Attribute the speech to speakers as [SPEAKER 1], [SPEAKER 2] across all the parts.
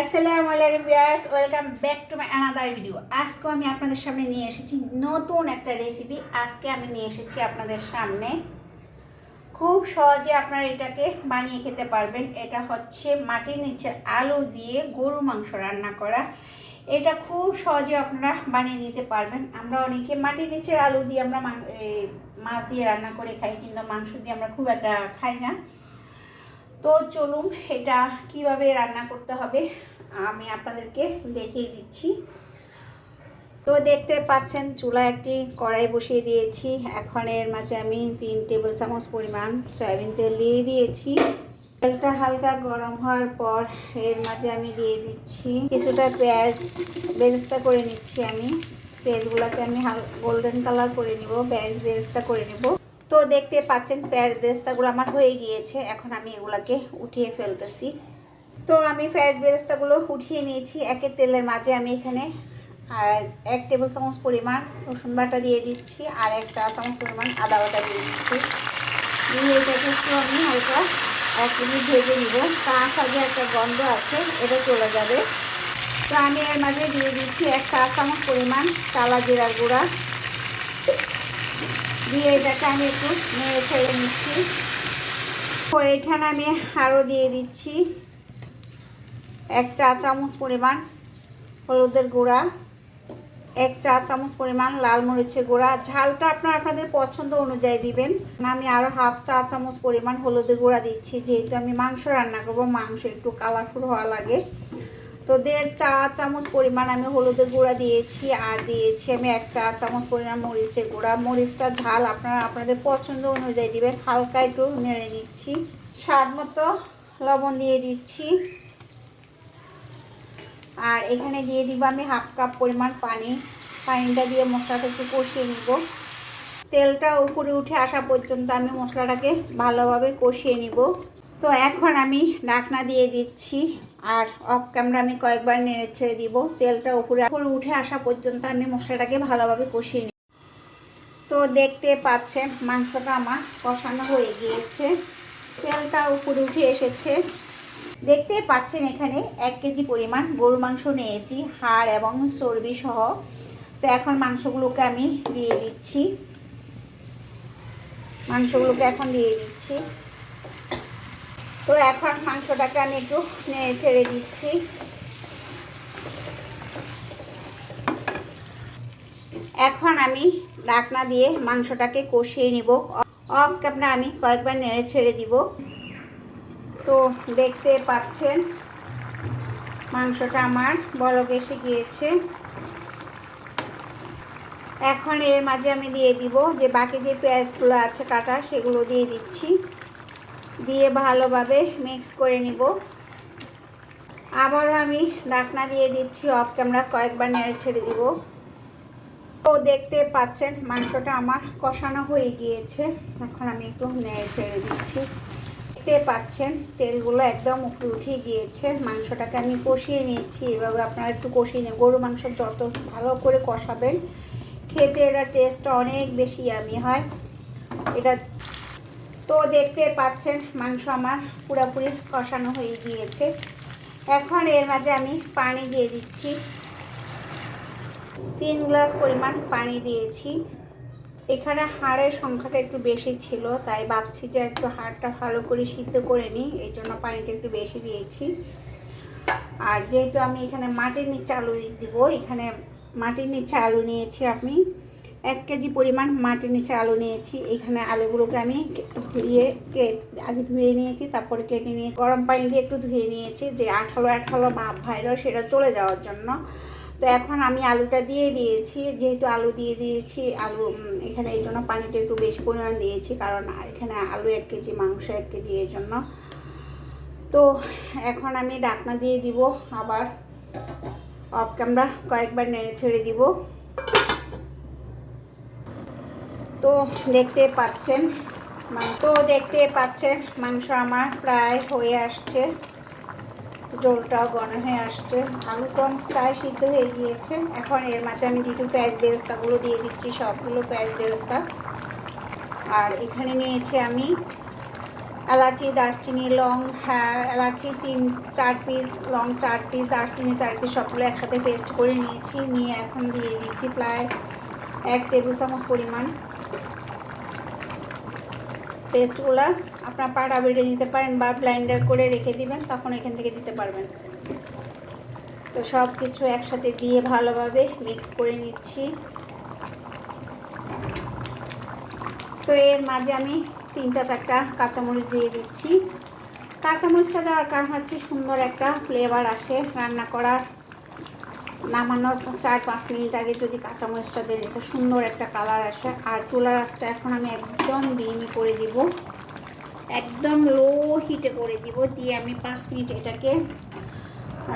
[SPEAKER 1] আসসালামু আলাইকুম viewers, welcome back to my another video আজকে আমি আপনাদের সামনে নিয়ে এসেছি নতুন একটা রেসিপি আজকে আমি নিয়ে এসেছি আপনাদের সামনে। খুব সহজে আপনারা এটাকে বানিয়ে খেতে পারবেন। এটা হচ্ছে মাটির নিচের আলু দিয়ে গরু মাংস রান্না করা। এটা খুব সহজে আপনারা বানিয়ে দিতে পারবেন। আমরা অনেকে মাটির নিচের আলু দিয়ে আমরা মাছ দিয়ে রান্না করে খাই, কিন্তু মাংস দিয়ে আমরা খুব একটা খাই না। তো চলুন এটা কীভাবে রান্না করতে হবে আমি আপনাদেরকে দেখিয়ে দিচ্ছি। তো দেখতে পাচ্ছেন চুলা একটি কড়াই বসিয়ে দিয়েছি। এখন এর মাঝে আমি তিন টেবিল চামচ পরিমাণ সয়াবিন তেল দিয়ে দিয়েছি। তেলটা হালকা গরম হওয়ার পর এর মাঝে আমি দিয়ে দিচ্ছি কিছুটা পেঁয়াজ। বেরেস্তা করে নিচ্ছি আমি। পেঁয়াজগুলোকে আমি হাল গোল্ডেন কালার করে নিব। পেঁয়াজ বেরেস্তা করে নেব। তো দেখতে পাচ্ছেন পেঁয়াজ বেরেস্তাগুলো আমার হয়ে গিয়েছে। এখন আমি এগুলাকে উঠিয়ে ফেলতেছি। তো আমি পেঁয়াজ বেরেস্তাগুলো উঠিয়ে নিয়েছি। একের তেলের মাঝে আমি এখানে, আর এক টেবিল চামচ পরিমাণ রসুন বাটা দিয়ে দিচ্ছি, আর এক চা চামচ পরিমাণ আদা বাটা দিয়ে দিচ্ছি। দিয়ে এটাকে একটু আমি হালকা এক মিনিট ভেজে নিব। তার সাথে একটা গন্ধ আছে, এটা চলে যাবে। তো আমি এর মাঝে দিয়ে দিচ্ছি এক চা চামচ পরিমাণ কালা জিরার গুঁড়া। দিয়ে এটাকে আমি একটু নেড়ে ছেড়ে নিচ্ছি। তো এখানে আমি আরও দিয়ে দিচ্ছি এক চা চামচ পরিমাণ হলুদের গুঁড়া, এক চা চামচ পরিমাণ লাল মরিচের গুঁড়া। ঝালটা আপনারা আপনাদের পছন্দ অনুযায়ী দিবেন। আমি আরও হাফ চা চামচ পরিমাণ হলুদের গুঁড়া দিচ্ছি, যেহেতু আমি মাংস রান্না করব, মাংস একটু কালারফুল হওয়া লাগে। তো দেড় চা চামচ পরিমাণ আমি হলুদের গুঁড়া দিয়েছি, আর দিয়েছি আমি এক চা চামচ পরিমাণ মরিচের গুঁড়া। মরিচটা ঝাল আপনারা আপনাদের পছন্দ অনুযায়ী দেবেন। হালকা একটু নেড়ে নিচ্ছি। স্বাদ মতো লবণ দিয়ে দিচ্ছি। আর এখানে দিয়ে দিব আমি হাফ কাপ পরিমাণ পানি। পানিটা দিয়ে মশলাটা একটু কষিয়ে নিব। তেলটা উপরে উঠে আসা পর্যন্ত আমি মশলাটাকে ভালোভাবে কষিয়ে নিব। তো এখন আমি ঢাকনা দিয়ে দিচ্ছি আর অফ ক্যামেরা আমি কয়েকবার নেড়ে ছেড়ে দিব। তেলটা উপরে উপরে উঠে আসা পর্যন্ত আমি মশলাটাকে ভালোভাবে কষিয়ে নিব। তো দেখতে পাচ্ছেন মাংসটা আমার কষানো হয়ে গিয়েছে। তেলটা উপরে উঠে এসেছে। দেখতে পাচ্ছেন এখানে এক কেজি পরিমাণ গরু মাংস নিয়েছি, হাড় এবং চর্বি সহ। তো এখন মাংসগুলোকে আমি দিয়ে দিচ্ছি। মাংসগুলোকে এখন দিয়ে দিচ্ছি। তো এখন মাংসটাকে আমি একটু ছেড়ে দিচ্ছি। এখন আমি ডাকনা দিয়ে মাংসটাকে কষিয়ে নিব। অফ ক্যাপটা আমি কয়েকবার নেড়ে ছেড়ে দিব। তো দেখতে পাচ্ছেন, মাংসটা আমার বলক এসে গিয়েছে। এখন এর মাঝে আমি দিয়ে দিব যে বাকি যে পেঁয়াজগুলো আছে কাটা, সেগুলো দিয়ে দিচ্ছি। দিয়ে ভালোভাবে মিক্স করে নিব। আবারও আমি ডাকনা দিয়ে দিচ্ছি অফ ক্যামেরা কয়েকবার নেড়ে ছেড়ে দিব। তো দেখতে পাচ্ছেন, মাংসটা আমার কষানো হয়ে গিয়েছে। এখন আমি একটু নেড়ে ছেড়ে দিচ্ছি। দেখতে পাচ্ছেন, তেলগুলো একদম উপরে উঠে গিয়েছে। মাংসটাকে আমি কষিয়ে নিয়েছি। এভাবে আপনারা একটু কষিয়ে নিন। গরু মাংস যত ভালো করে কষাবেন, খেতে এটা টেস্টটা অনেক বেশি আমি হয়। এটা তো দেখতে পাচ্ছেন মাংস আমার পুরোপুরি কষানো হয়ে গিয়েছে। এখন এর মাঝে আমি পানি দিয়ে দিচ্ছি। তিন গ্লাস পরিমাণ পানি দিয়েছি। এখানে হাড়ের সংখ্যাটা একটু বেশি ছিল, তাই ভাবছি যে একটু হাড়টা ভালো করে সিদ্ধ করে নিই, এই জন্য পানিটা একটু বেশি দিয়েছি। আর যেহেতু আমি এখানে মাটির নিচে আলু দিব, এখানে মাটির নিচে আলু নিয়েছি আমি। এক কেজি পরিমাণ মাটির নিচে আলু নিয়েছি। এখানে আলুগুলোকে আমি ধুয়ে আগে ধুয়ে নিয়েছি, তারপরে কেটে নিয়ে গরম পানি দিয়ে একটু ধুয়ে নিয়েছি যে আঠালো আঠালো ভাব ভাইরাস সেটা চলে যাওয়ার জন্য। তো এখন আমি আলুটা দিয়ে দিয়েছি, যেহেতু আলু দিয়ে দিয়েছি, আলু এখানে এই জন্য পানিটা একটু বেশি পরিমাণ দিয়েছি, কারণ এখানে আলু এক কেজি, মাংস এক কেজি এই জন্য। তো এখন আমি ডাকনা দিয়ে দিব, আবার অফ ক্যামেরা কয়েকবার নেড়ে ছেড়ে দিব। তো দেখতে পাচ্ছেন তো দেখতে পাচ্ছেন, মাংস আমার প্রায় হয়ে আসছে জলটাও ঘন হয়ে আসছে আলুটা প্রায় সিদ্ধ হয়ে গিয়েছে, এখন এর মাঝে আমি কিছু পেঁয়াজ বেরেস্তাগুলো দিয়ে দিচ্ছি, সবগুলো পেঁয়াজ বেরেস্তা, আর এখানে নিয়েছি আমি এলাচি, দারচিনি, লং হ্যাঁ এলাচি তিন, চার পিস লং চার পিস দারচিনি চার পিস সবগুলো একসাথে পেস্ট করে নিয়েছি, নিয়ে এখন দিয়ে দিচ্ছি প্রায় এক টেবিল চামচ পরিমাণ। পেস্টগুলো আপনার পাটা বেটে দিতে পারেন বা ব্লাইন্ডার করে রেখে দিবেন, তখন এখান থেকে দিতে পারবেন। তো সব কিছু একসাথে দিয়ে ভালোভাবে মিক্স করে নিচ্ছি। তো এর মাঝে আমি তিনটা চারটা কাঁচামরিচ দিয়ে দিচ্ছি। কাঁচামরিচটা দেওয়ার কারণ হচ্ছে সুন্দর একটা ফ্লেভার আসে রান্না করার। নামানোর চার পাঁচ মিনিট আগে যদি কাঁচামরিচটা দেন, এটা সুন্দর একটা কালার আসে। আর চুলার আঁচটা এখন আমি একদম ডিমি করে দিব। একদম লো হিটে করে দিব, দিয়ে আমি পাঁচ মিনিট এটাকে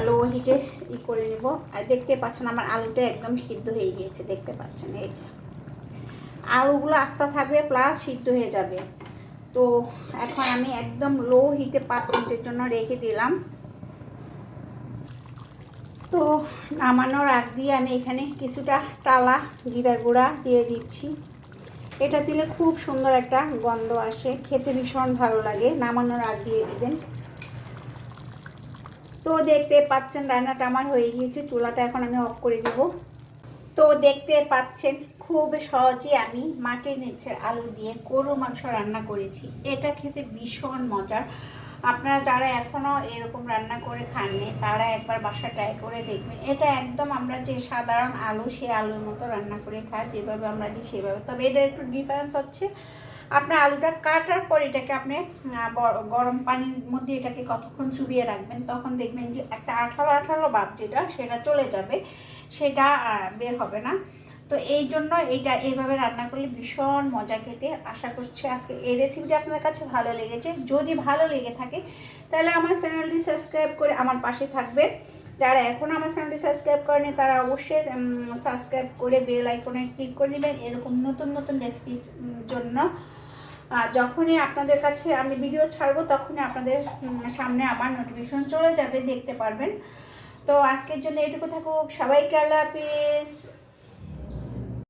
[SPEAKER 1] লো হিটে ই করে নেব। আর দেখতে পাচ্ছেন আমার আলুটা একদম সিদ্ধ হয়ে গিয়েছে, দেখতে পাচ্ছেন এই যে। আলুগুলো আস্তে থাকবে প্লাস সিদ্ধ হয়ে যাবে। তো এখন আমি একদম লো হিটে পাঁচ মিনিটের জন্য রেখে দিলাম। তো নামানোর আগ দিয়ে আমি এখানে কিছুটা টালা, জিরা গুঁড়া দিয়ে দিচ্ছি। এটা দিলে খুব সুন্দর একটা গন্ধ আসে, খেতে ভীষণ ভালো লাগে, নামানোর আগ দিয়ে দেবেন। তো দেখতে পাচ্ছেন রান্নাটা আমার হয়ে গিয়েছে, চুলাটা এখন আমি অফ করে দেব। তো দেখতে পাচ্ছেন, খুব সহজে আমি মাটির নিচের আলু দিয়ে গরু মাংস রান্না করেছি। এটা খেতে ভীষণ মজার। আপনারা যারা এখনও এরকম রান্না করে খাননি, তারা একবার বাসা ট্রাই করে দেখবেন। এটা একদম আমরা যে সাধারণ আলু সে আলুর মতো রান্না করে খাই, যেভাবে আমরা দিই সেভাবে। তবে এটা একটু ডিফারেন্স হচ্ছে আপনার আলুটা কাটার পর এটাকে আপনি গরম পানির মধ্যে এটাকে কতক্ষণ চুবিয়ে রাখবেন, তখন দেখবেন যে একটা আঠালো আঠালো ভাব যেটা, সেটা চলে যাবে, সেটা বের হবে না। তো এই জন্য এইটা এইভাবে রান্না করলে ভীষণ মজা খেতে। আশা করছি আজকে এই রেসিপিটি আপনাদের কাছে ভালো লেগেছে। যদি ভালো লেগে থাকে, তাহলে আমার চ্যানেলটি সাবস্ক্রাইব করে আমার পাশে থাকবেন। যারা এখন আমার চ্যানেলটি সাবস্ক্রাইব করেনি তারা অবশ্যই সাবস্ক্রাইব করে বেল আইকনে ক্লিক করে দেবেন এরকম নতুন নতুন রেসিপির জন্য। যখনই আপনাদের কাছে আমি ভিডিও ছাড়বো, তখনই আপনাদের সামনে আমার নোটিফিকেশন চলে যাবে, দেখতে পারবেন। তো আজকের জন্য এটুকু থাকুক। সবাইকে আল্লাহ হাফিজ।